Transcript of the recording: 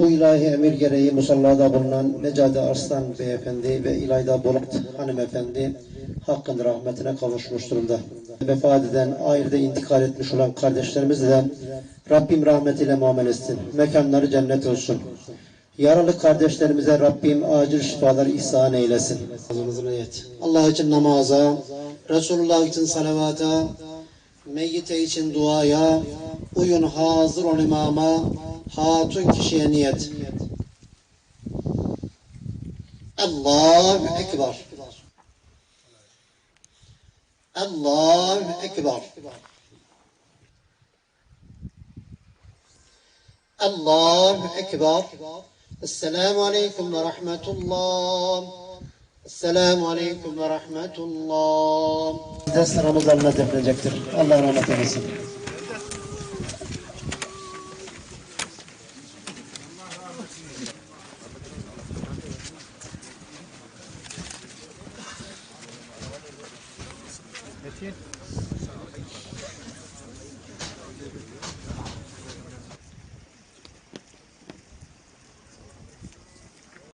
Bu ilahi emir gereği musallada bulunan Necati Arslan Beyefendi ve İlayda Bolat Hanımefendi hakkın rahmetine kavuşmuş durumda. Vefat eden, ahirde intikal etmiş olan kardeşlerimiz de Rabbim rahmetiyle muamele etsin. Mekanları cennet olsun. Yaralı kardeşlerimize Rabbim acil şifalar ihsan eylesin. Allah için namaza, Resulullah için salavata, meyyite için duaya, uyun hazır ol imama, hatun kişiye niyet. Allahu Ekber. Allahu Ekber. Allahu Ekber. Esselamu Aleyküm ve Rahmetullah. Esselamu Aleyküm ve Rahmetullah. Size sıramız alına defnecektir. Allah rahmet eylesin. Thank you.